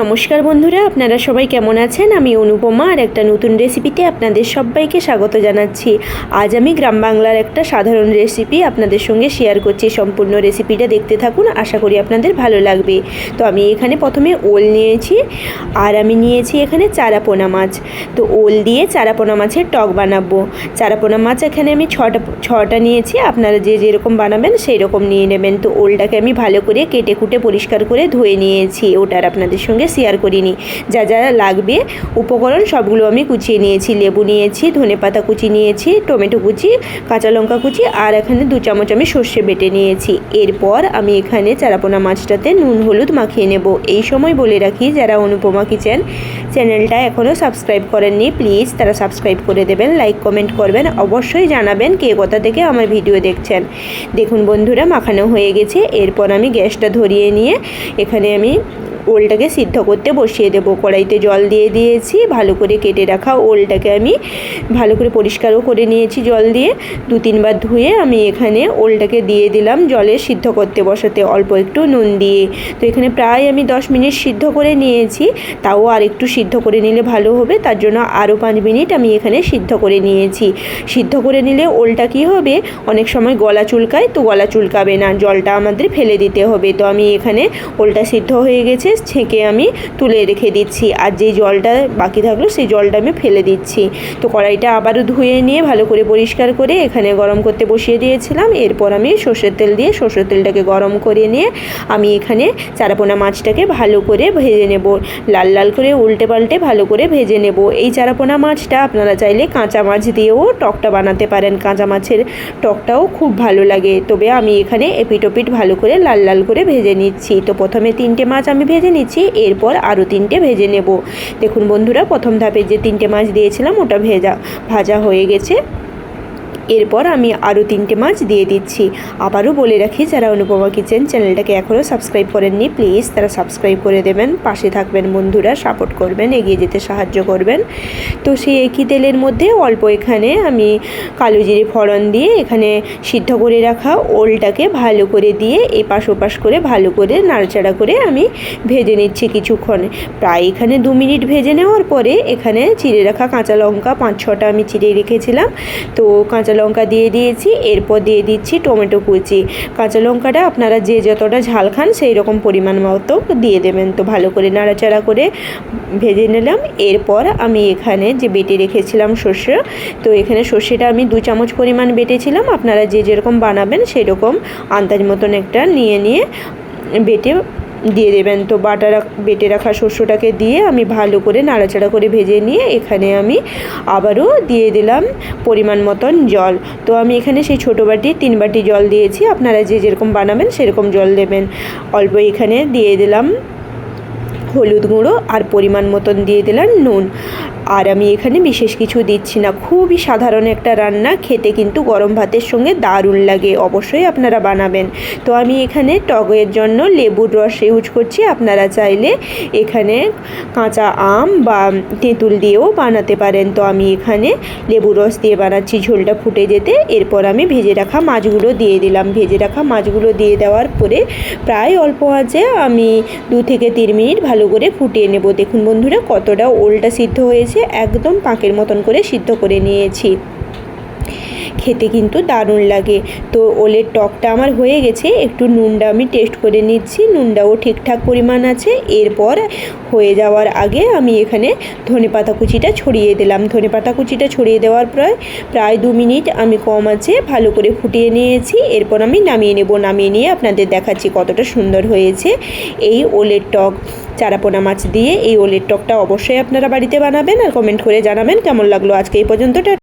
নমস্কার বন্ধুরা, আপনারা সবাই কেমন আছেন? আমি অনুপমা আর একটা নতুন রেসিপিতে আপনাদের সবাইকে স্বাগত জানাচ্ছি। আজ আমি গ্রাম বাংলার একটা সাধারণ রেসিপি আপনাদের সঙ্গে শেয়ার করছি। সম্পূর্ণ রেসিপিটা দেখতে থাকুন, আশা করি আপনাদের ভালো লাগবে। তো আমি এখানে প্রথমে ওল নিয়েছি, আর আমি নিয়েছি এখানে চারাপোনা মাছ। তো ওল দিয়ে চারাপোনা মাছের টক বানাবো। চারাপোনা মাছ এখানে আমি ছটা ছটা নিয়েছি, আপনারা যে যেরকম বানাবেন সেই রকম নিয়ে নেবেন। তো ওলটাকে আমি ভালো করে কেটে কুটে পরিষ্কার করে ধুয়ে নিয়েছি ওটার আপনাদের সঙ্গে শেয়ার করিনি। যা যা লাগবে, উপকরণ সবগুলো আমি কুচিয়ে নিয়েছি। লেবু নিয়েছি ধনে পাতা কুচি নিয়েছি, টমেটো কুচি, কাঁচা লঙ্কা কুচি, আর এখানে দু চামচ আমি সর্ষে বেটে নিয়েছি। এরপর আমি এখানে চারাপোনা মাছটাতে নুন, হলুদ মাখিয়ে নেব। এই সময় বলে রাখি, যারা অনুপমা কিচেন চ্যানেলটা এখনও সাবস্ক্রাইব করেননি প্লিজ তারা সাবস্ক্রাইব করে দেবেন লাইক কমেন্ট করবেন। অবশ্যই জানাবেন কে কোথা থেকে আমার ভিডিও দেখছেন। দেখুন বন্ধুরা, মাখানো হয়ে গেছে। এরপর আমি গ্যাসটা ধরিয়ে নিয়ে এখানে আমি ওলটাকে সিদ্ধ করতে বসিয়ে দেবো। কড়াইতে জল দিয়ে দিয়েছি, ভালো করে কেটে রাখা ওলটাকে আমি ভালো করে পরিষ্কারও করে নিয়েছি জল দিয়ে। দু তিনবার ধুয়ে আমি এখানে ওলটাকে দিয়ে দিলাম জলে সিদ্ধ করতে বসাতে, অল্প একটু নুন দিয়ে। তো এখানে প্রায় আমি দশ মিনিট সিদ্ধ করে নিয়েছি, তাও আর একটু সিদ্ধ করে নিলে ভালো হবে, তার জন্য আরও পাঁচ মিনিট আমি এখানে সিদ্ধ করে নিয়েছি। সিদ্ধ করে নিলে ওলটা কি হবে? অনেক সময় গলা চুলকায়, তো গলা চুলকাবে না, জলটা আমাদের ফেলে দিতে হবে। তো আমি এখানে ওলটা সিদ্ধ হয়ে গেছে ছেঁকে আমি তুলে রেখে দিচ্ছি। আর যেই জলটা বাকি থাকল, সেই জলটা আমি ফেলে দিচ্ছি। তো কড়াইটা আবারও ধুয়ে নিয়ে ভালো করে পরিষ্কার করে এখানে গরম করতে বসিয়ে দিয়েছিলাম। এরপর আমি সর্ষের তেল দিয়ে, সর্ষের তেলটাকে গরম করে নিয়ে আমি এখানে চারাপোনা মাছটাকে ভালো করে ভেজে নেব। লাল লাল করে উল্টে পাল্টে ভালো করে ভেজে নেব। এই চারাপোনা মাছটা আপনারা চাইলে কাঁচা মাছ দিয়েও টকটা বানাতে পারেন। কাঁচা মাছের টকটাও খুব ভালো লাগে। তবে আমি এখানে এপিটোপিট ভালো করে লাল লাল করে ভেজে নিচ্ছি। তো প্রথমে তিনটে মাছ আমি ভেজে নিচ্ছি, এরপর আরও তিনটে ভেজে নেব। দেখুন বন্ধুরা, প্রথম ধাপে যে তিনটে মাছ দিয়েছিলাম, ওটা ভেজা, ভাজা হয়ে গেছে। এরপর আমি আরও তিনটে মাছ দিয়ে দিচ্ছি। আবারও বলে রাখি, যারা অনুপমা কিচেন চ্যানেলটাকে এখনও সাবস্ক্রাইব করেননি, প্লিজ তারা সাবস্ক্রাইব করে দেবেন, পাশে থাকবেন বন্ধুরা, সাপোর্ট করবেন, এগিয়ে যেতে সাহায্য করবেন। তো সেই একই তেলের মধ্যে অল্প এখানে আমি কালো জিরে ফোড়ন দিয়ে এখানে সিদ্ধ করে রাখা ওলটাকে ভালো করে দিয়ে এপাশ ওপাশ করে ভালো করে নাড়াচাড়া করে আমি ভেজে নিচ্ছি কিছুক্ষণ। প্রায় এখানে দু মিনিট ভেজে নেওয়ার পরে এখানে চিড়ে রাখা কাঁচা লঙ্কা পাঁচ ছটা আমি চিড়ে রেখেছিলাম। তো কাঁচা লঙ্কা দিয়ে দিয়েছি, এরপর দিয়ে দিচ্ছি টমেটো কুচি। কাঁচা লঙ্কাটা আপনারা যে যতটা ঝাল খান সেই রকম পরিমাণ মতো দিয়ে দেবেন। তো ভালো করে নাড়াচাড়া করে ভেজে নিলাম। এরপর আমি এখানে যে বেটে রেখেছিলাম সর্ষে, তো এখানে সর্ষেটা আমি দু চামচ পরিমাণ বেটেছিলাম। আপনারা যে যেরকম বানাবেন সেরকম আন্দাজ মতন একটা নিয়ে নিয়ে বেটে দিয়ে দেবেন। তো বাটা বেটে রাখা শস্যটাকে দিয়ে আমি ভালো করে নাড়াচাড়া করে ভেজে নিয়ে এখানে আমি আবারও দিয়ে দিলাম পরিমাণ মতন জল। তো আমি এখানে সেই ছোটো বাটি, তিন বাটি জল দিয়েছি। আপনারা যে যেরকম বানাবেন সেরকম জল দেবেন। অল্প এখানে দিয়ে দিলাম হলুদ গুঁড়ো আর পরিমাণ মতন দিয়ে দিলাম নুন। আর আমি এখানে বিশেষ কিছু দিচ্ছি না। খুবই সাধারণ একটা রান্না। খেতে কিন্তু গরম ভাতের সঙ্গে দারুণ লাগে। অবশ্যই আপনারা বানাবেন। তো আমি এখানে টগের জন্য লেবুর রস ইউজ করছি। আপনারা চাইলে এখানে কাঁচা আম বা তেঁতুল দিয়েও বানাতে পারেন। তো আমি এখানে লেবু রস দিয়ে বানাচ্ছি ঝোলটা ফুটে যেতে। এরপর আমি ভেজে রাখা মাছগুলো দিয়ে দিলাম। ভেজে রাখা মাছগুলো দিয়ে দেওয়ার পরে প্রায় অল্প আছে আমি দু থেকে তিন মিনিট ভালো করে ফুটিয়ে নেব। দেখুন বন্ধুরা, কতটা ওলটা সিদ্ধ হয়েছে। একদম পাঁকের মতন করে সিদ্ধ করে নিয়েছি। খেতে কিন্তু দারুণ লাগে। তো ওলের টকটা আমার হয়ে গেছে, একটু নুনটা আমি টেস্ট করে নিচ্ছি, নুনটাও ঠিকঠাক পরিমাণ আছে। এরপর হয়ে যাওয়ার আগে আমি এখানে ধনে পাতা কুচিটা ছড়িয়ে দিলাম। ধনে পাতা কুচিটা ছড়িয়ে দেওয়ার প্রায় প্রায় দু মিনিট আমি কম আছে, ভালো করে ফুটিয়ে নিয়েছি। এরপর আমি নামিয়ে নেব। নামিয়ে নিয়ে আপনাদের দেখাচ্ছি কতটা সুন্দর হয়েছে এই ওলের টক। চারাপোনা মাছ দিয়ে এই ওলের টকটা অবশ্যই আপনারা বাড়িতে বানাবেন আর কমেন্ট করে জানাবেন। কেমন লাগল আজকে এই পর্যন্ত?